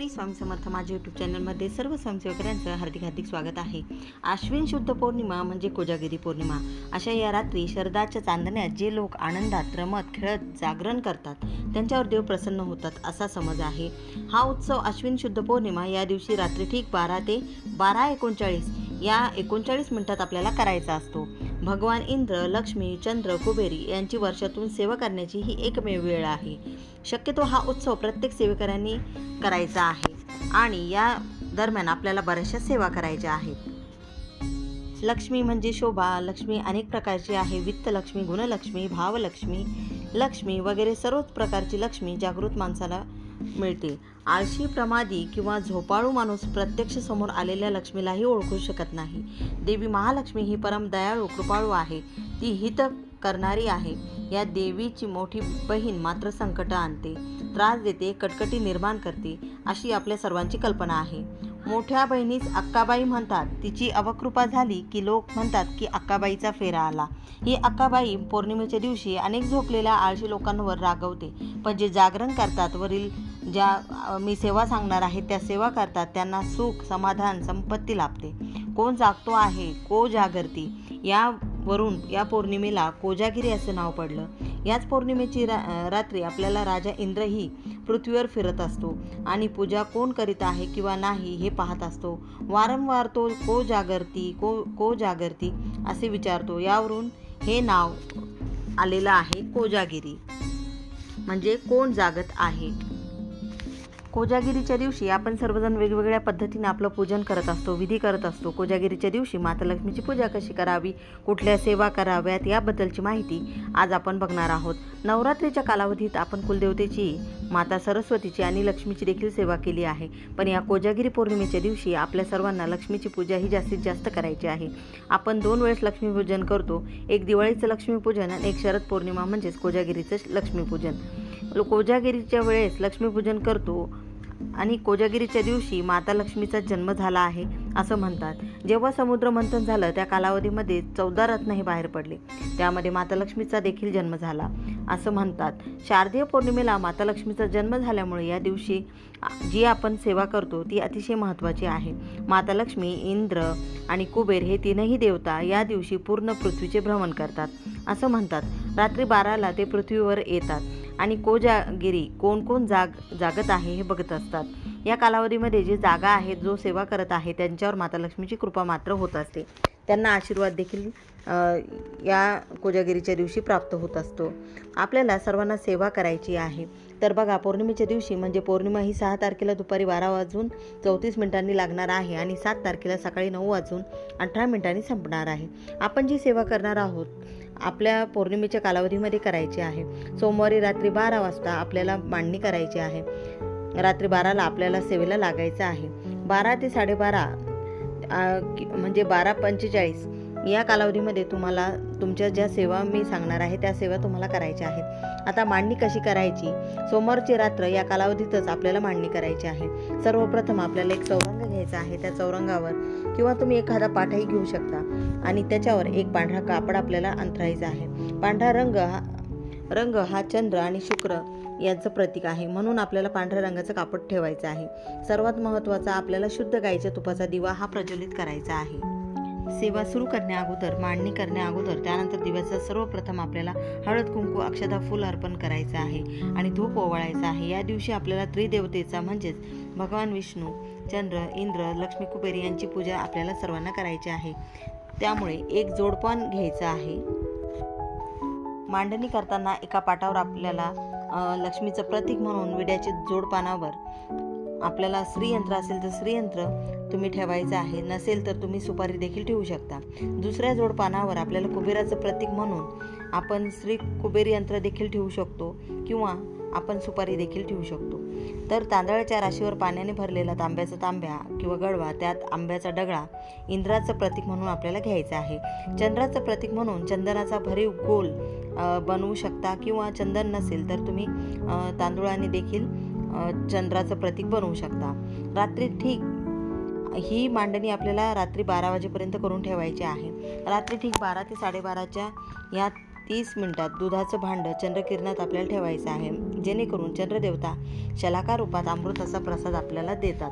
श्री स्वामी समर्थ माझ्या यूट्यूब चॅनलमध्ये सर्व स्वयंसेवकऱ्यांचं हार्दिक हार्दिक स्वागत आहे. आश्विन शुद्ध पौर्णिमा म्हणजे कोजागिरी पौर्णिमा. अशा या रात्री शरदाच्या चांदण्यात जे लोक आनंदात रमत खेळत जागरण करतात त्यांच्यावर देव प्रसन्न होतात असा समज आहे. हा उत्सव आश्विन शुद्ध पौर्णिमा या दिवशी रात्री ठीक बारा ते बारा एकोणचाळीस या एकोणचाळीस मिनिटात आपल्याला करायचा असतो. भगवान इंद्र लक्ष्मी चंद्र कुबेरी यांची वर्षातून सेवा करण्याची ही एकमेव वेळ आहे. शक्यतो हा उत्सव प्रत्येक सेवेकऱ्यांनी करायचा आहे आणि या दरम्यान आपल्याला बऱ्याचशा सेवा करायच्या आहेत. लक्ष्मी म्हणजे शोभा लक्ष्मी अनेक प्रकारची आहे. वित्त लक्ष्मी गुणलक्ष्मी भावलक्ष्मी लक्ष्मी वगैरे सर्वच प्रकारची लक्ष्मी जागृत माणसाला मिळते. आळशी प्रमादी किंवा झोपाळू माणूस प्रत्यक्ष समोर आलेल्या लक्ष्मीलाही ओळखू शकत नाही. देवी महालक्ष्मी ही परम दयाळू कृपाळू आहे. ती हित करणारी आहे. या देवीची मोठी बहीण मात्र संकट आणते. त्रास देते कटकटी निर्माण करते अशी आपल्या सर्वांची कल्पना आहे. मोठ्या बहिणीस अक्काबाई म्हणतात तिची अवकृपा झाली की लोक म्हणतात की अक्काबाईचा फेरा आला. ही अक्काबाई पौर्णिमेच्या दिवशी अनेक झोपलेल्या आळशी लोकांवर रागवते. पण जे जागरण करतात वरील ज्या मी सेवा सांगणार आहे त्या सेवा करतात. त्यांना सुख समाधान संपत्ती लाभते. कोण जागतो आहे को जागरती? यावरून या पौर्णिमेला कोजागिरी असं नाव पडलं. याच पौर्णिमेची रा रात्री आपल्याला राजा इंद्रही पृथ्वीवर फिरत असतो. आणि पूजा कोण करीत आहे किंवा नाही हे पाहत असतो. वारंवार तो को जागरती को को जागरती असे विचारतो. यावरून हे नाव आलेलं आहे कोजागिरी. म्हणजे कोण जागत आहे? कोजागिरीच्या दिवशी आपण सर्वजण वेगवेगळ्या पद्धतीने आपलं पूजन करत असतो विधी करत असतो. कोजागिरीच्या दिवशी माता लक्ष्मीची पूजा कशी करावी कुठल्या सेवा कराव्यात याबद्दलची माहिती आज आपण बघणार आहोत. नवरात्रीच्या कालावधीत आपण कुलदेवतेची माता सरस्वतीची आणि लक्ष्मीची देखील सेवा केली आहे. पण या कोजागिरी पौर्णिमेच्या दिवशी आपल्या सर्वांना लक्ष्मीची पूजा ही जास्तीत जास्त करायची आहे. आपण दोन वेळेस लक्ष्मीपूजन करतो. एक दिवाळीचं लक्ष्मीपूजन आणि एक शरद पौर्णिमा म्हणजेच कोजागिरीचं लक्ष्मीपूजन कोजागिरीच्या वेळेस लक्ष्मीपूजन करतो. आणि कोजागिरीच्या दिवशी माता लक्ष्मीचा जन्म झाला आहे असं म्हणतात. जेव्हा समुद्र मंथन झालं त्या कालावधीमध्ये चौदा रत्न हे बाहेर पडले. त्यामध्ये माता लक्ष्मीचा देखील जन्म झाला असं म्हणतात. शारदीय पौर्णिमेला माता लक्ष्मीचा जन्म झाल्यामुळे या दिवशी जी आपण सेवा करतो ती अतिशय महत्त्वाची आहे. माता लक्ष्मी इंद्र आणि कुबेर हे तीनही देवता या दिवशी पूर्ण पृथ्वीचे भ्रमण करतात असं म्हणतात. रात्री बाराला ते पृथ्वीवर येतात. आणि कोजागिरी कोण कोण जाग जागत आहे हे बघत असतात. या कालावधीमध्ये जे जागा आहेत जो सेवा करत आहे त्यांच्यावर माता लक्ष्मीची कृपा मात्र होत असते. त्यांना आशीर्वाद देखील या कोजागिरीच्या दिवशी प्राप्त होत असतो. आपल्याला सर्वांना सेवा करायची आहे. तर बघा पौर्णिमेच्या दिवशी म्हणजे पौर्णिमा ही सहा तारखेला दुपारी बारा वाजून चौतीस मिनिटांनी लागणार आहे आणि सात तारखेला सकाळी नऊ वाजून अठरा मिनिटांनी संपणार आहे. आपण जी सेवा करणार आहोत आपल्या पौर्णिमेच्या कालावधीमध्ये करायची आहे. सोमवारी रात्री बारा वाजता आपल्याला मांडणी करायची आहे. रात्री बाराला आपल्याला सेवेला लागायचं आहे. बारा ते साडेबारा म्हणजे बारा पंचेचाळीस या कालावधीमध्ये तुम्हाला तुमच्या ज्या सेवा मी सांगणार आहे त्या सेवा तुम्हाला करायच्या आहेत. आता मांडणी कशी करायची? सोमवारची रात्र या कालावधीतच आपल्याला मांडणी करायची आहे. सर्वप्रथम आपल्याला एक चौरंग घ्यायचा आहे. त्या चौरंगावर किंवा तुम्ही एखादा पाठही घेऊ शकता. आणि त्याच्यावर एक पांढरा कापड आपल्याला अंथरायचा आहे. पांढरा रंग हा रंग हा चंद्र आणि शुक्र यांचं प्रतीक आहे. म्हणून आपल्याला पांढऱ्या रंगाचं कापड ठेवायचं आहे. सर्वात महत्त्वाचा आपल्याला शुद्ध गाईच्या तुपाचा दिवा हा प्रज्वलित करायचा आहे. सेवा सुरू करण्या अगोदर मांडणी करण्या अगोदर त्यानंतर दिव्याचा सर्वप्रथम आपल्याला हळद कुंकू अक्षदा फुल अर्पण करायचं आहे आणि धूप ओवाळायचा आहे. या दिवशी आपल्याला त्रिदेवतेचा म्हणजेच भगवान विष्णू चंद्र इंद्र लक्ष्मी कुबेर यांची पूजा आपल्याला सर्वांना करायची आहे. त्यामुळे एक जोडपण घ्यायचं आहे. मांडणी करताना एका पाटावर आपल्याला लक्ष्मीचं प्रतीक म्हणून विड्याचे जोडपानावर आपल्याला श्रीयंत्र असेल तर श्रीयंत्र तुम्ही ठेवायचं आहे नसेल तर तुम्ही सुपारी देखील ठेवू शकता. दुसऱ्या जोडपानावर आपल्याला कुबेराचं प्रतीक म्हणून आपण श्री कुबेर यंत्र देखील ठेवू शकतो किंवा आपण सुपारी देखील ठेवू शकतो. तर तांदळाच्या राशीवर पाण्याने भरलेला तांब्याचा तांब्या किंवा गडवा त्यात आंब्याचा डगळा इंद्राचं प्रतीक म्हणून आपल्याला घ्यायचं आहे. चंद्राचं प्रतीक म्हणून चंदनाचा भरीव गोल बनवू शकता किंवा चंदन नसेल तर तुम्ही अ, तांदूळाने देखील चंद्राचं प्रतीक बनवू शकता. रात्री ठीक ही मांडणी आपल्याला रात्री बारा वाजेपर्यंत करून ठेवायची आहे. रात्री ठीक बारा ते साडेबाराच्या या तीस मिनिटात दुधाचं भांडं चंद्रकिरणात आपल्याला ठेवायचं आहे. जेणेकरून चंद्रदेवता शलाका रूपात अमृताचा प्रसाद आपल्याला देतात.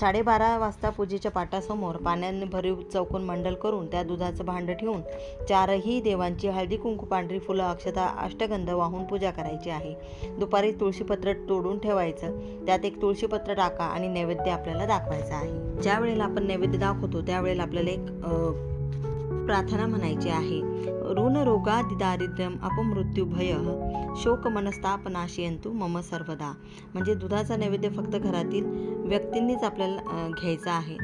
साडेबारा वाजता पूजेच्या पाटासमोर पाण्याने भरीव चौकोन मंडल करून त्या दुधाचं भांडं ठेवून चारही देवांची हळदी कुंकू पांढरी फुलं अक्षता अष्टगंध वाहून पूजा करायची आहे. दुपारी तुळशीपत्र तोडून ठेवायचं. त्यात एक तुळशीपत्र टाका आणि नैवेद्य आपल्याला दाखवायचं आहे. ज्या वेळेला आपण नैवेद्य दाखवतो त्यावेळेला आपल्याला एक प्रार्थना म्हणायची आहे. ऋण रोगादि दारिद्र्यम अपमृत्यू भय शोक मनस्तापनाशयन्तु मम सर्वदा. म्हणजे दुधाचा नैवेद्य फक्त घरातील व्यक्तींनीच आपल्याला घ्यायचा आहे.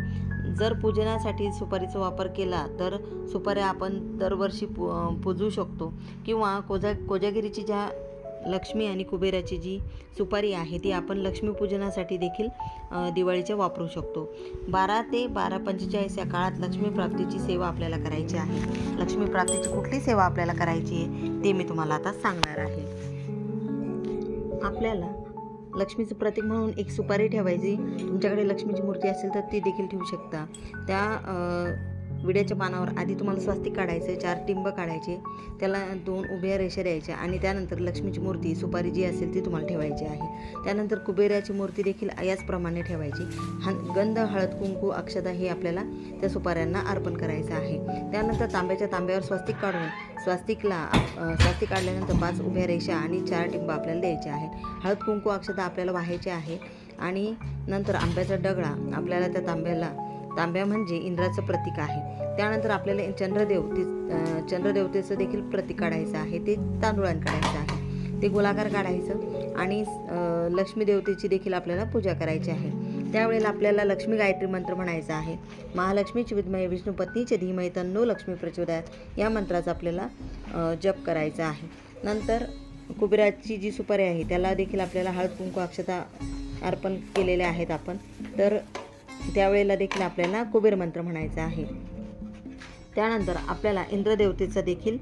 जर पूजनासाठी सुपारीचा वापर केला तर सुपाऱ्या आपण दरवर्षी पू पूजू शकतो. किंवा कोजा कोजागिरीची ज्या लक्ष्मी आणि कुबेराची जी सुपारी आहे ती आपण लक्ष्मीपूजनासाठी देखील दिवाळीच्या वापरू शकतो. बारा ते बारा पंचेचाळीस या काळात लक्ष्मी प्राप्तीची सेवा आपल्याला करायची आहे. लक्ष्मी प्राप्तीची कुठली सेवा आपल्याला करायची आहे ते मी तुम्हाला आता सांगणार आहे. आपल्याला लक्ष्मीचं प्रतीक म्हणून एक सुपारी ठेवायची. तुमच्याकडे लक्ष्मीची मूर्ती असेल तर ती देखील ठेवू शकता. त्या विड्याच्या पानावर आधी तुम्हाला स्वस्तिक काढायचं चार टिंब काढायचे त्याला दोन उभ्या रेषा द्यायच्या आणि त्यानंतर लक्ष्मीची मूर्ती सुपारी जी असेल ती तुम्हाला ठेवायची आहे. त्यानंतर कुबेराची मूर्ती देखील याचप्रमाणे ठेवायची. हा गंध हळद कुंकू अक्षता हे आपल्याला त्या सुपाऱ्यांना अर्पण करायचं आहे. त्यानंतर तांब्याच्या तांब्यावर स्वस्तिक काढून स्वास्तिकला स्वास्तिक काढल्यानंतर पाच उभ्या रेषा आणि चार टिंब आपल्याला द्यायचे आहेत हळद कुंकू अक्षता आपल्याला वाहायचे आहे आणि नंतर आंब्याचा डगळा आपल्याला त्या तांब्याला तांब्या म्हणजे इंद्राचं प्रतीक आहे. त्यानंतर आपल्याला चंद्रदेवते चंद्रदेवतेचं देखील प्रतीक काढायचं आहे ते तांदुळान काढायचं आहे ते गोलाकार काढायचं आणि लक्ष्मी देवतेची देखील आपल्याला पूजा करायची आहे. त्यावेळेला आपल्याला लक्ष्मी गायत्री मंत्र म्हणायचा आहे. महालक्ष्मीची विद्मय विष्णू पत्नीचे धीमय तन्नो लक्ष्मी प्रचोदयात या मंत्राचा आपल्याला जप करायचा आहे. नंतर कुबेराची जी सुपारी आहे त्याला देखील आपल्याला हळद कुंकू अक्षता अर्पण केलेल्या आहेत आपण. तर त्यावेळेला देखील आपल्याला कुबेर मंत्र म्हणायचा आहे. त्यानंतर आपल्याला इंद्रदेवतेचा देखील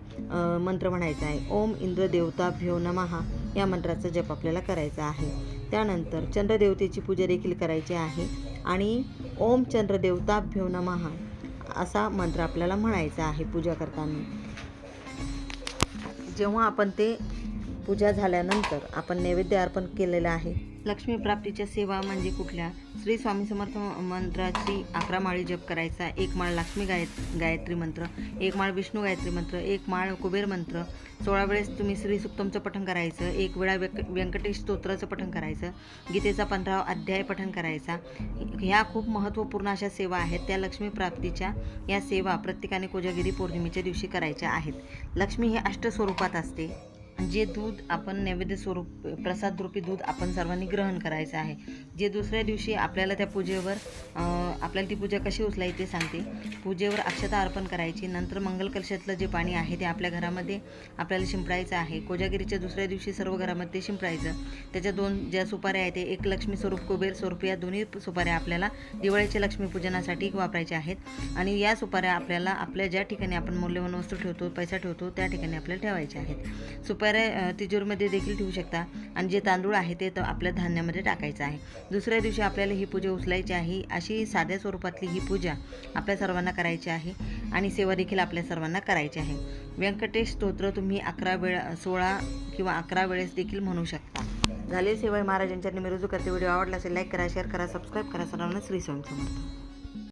मंत्र म्हणायचा आहे. ओम इंद्रदेवताभ्यो नमहा या मंत्राचा जप आपल्याला करायचा आहे. त्यानंतर चंद्रदेवतेची पूजा देखील करायची आहे आणि ओम चंद्रदेवताभ्यो नमहा असा मंत्र आपल्याला म्हणायचा आहे पूजा करताना. जेव्हा आपण ते पूजा झाल्यानंतर आपण नैवेद्य अर्पण केलेलं आहे. लक्ष्मी प्राप्तीच्या सेवा म्हणजे कुठल्या? श्री स्वामी समर्थ मंत्राची अकरा माळी जप करायचा एक माळ लक्ष्मी गाय गायत्री मंत्र एक माळ विष्णू गायत्री मंत्र एक माळ कुबेर मंत्र. सोळा वेळेस तुम्ही श्री सुक्तमचं पठण करायचं एक वेळा व्यक व्यंकटेश स्तोत्राचं पठण करायचं गीतेचा पंधरावा अध्याय पठण करायचा. ह्या खूप महत्त्वपूर्ण अशा सेवा आहेत. त्या लक्ष्मी प्राप्तीच्या या सेवा प्रत्येकाने कोजागिरी पौर्णिमेच्या दिवशी करायच्या आहेत. लक्ष्मी हे अष्टस्वरूपात असते. जे दूध आपण नैवेद्य स्वरूप प्रसादरूपी दूध आपण सर्वांनी ग्रहण करायचं आहे. जे दुसऱ्या दिवशी आपल्याला त्या पूजेवर आपल्याला ती पूजा कशी उचलायची ते सांगते. पूजेवर अक्षता अर्पण करायची नंतर मंगल कलशातलं जे पाणी आहे ते आपल्या घरामध्ये आपल्याला शिंपडायचं आहे. कोजागिरीच्या दुसऱ्या दिवशी सर्व घरामध्ये ते शिंपडायचं. त्याच्या दोन ज्या सुपाऱ्या आहेत ते एक लक्ष्मी स्वरूप कुबेर स्वरूप या दोन्ही सुपाऱ्या आपल्याला दिवाळीच्या लक्ष्मीपूजनासाठी वापरायच्या आहेत. आणि या सुपाऱ्या आपल्याला आपल्या ज्या ठिकाणी आपण मौल्यवान वस्तू ठेवतो पैसा ठेवतो त्या ठिकाणी आपल्याला ठेवायच्या आहेत. सुपाऱ्या अ, तिजोरीमध्ये देखील ठेवू शकता. आणि जे तांदूळ आहे ते तर आपल्या धान्यामध्ये टाकायचं आहे. दुसऱ्या दिवशी आपल्याला ही पूजा उचलायची आहे. अशी साध्या स्वरूपातली ही पूजा आपल्या सर्वांना करायची आहे आणि सेवा देखील आपल्या सर्वांना करायची आहे. व्यंकटेश स्तोत्र तुम्ही अकरा वेळा सोळा किंवा अकरा वेळेस देखील म्हणू शकता. झाले सेवा महाराजांच्या निमिरुजू करते. व्हिडिओ आवडला असेल लाईक करा शेअर करा सबस्क्राईब करा. सर्वांना श्री स्वामी समर्थ.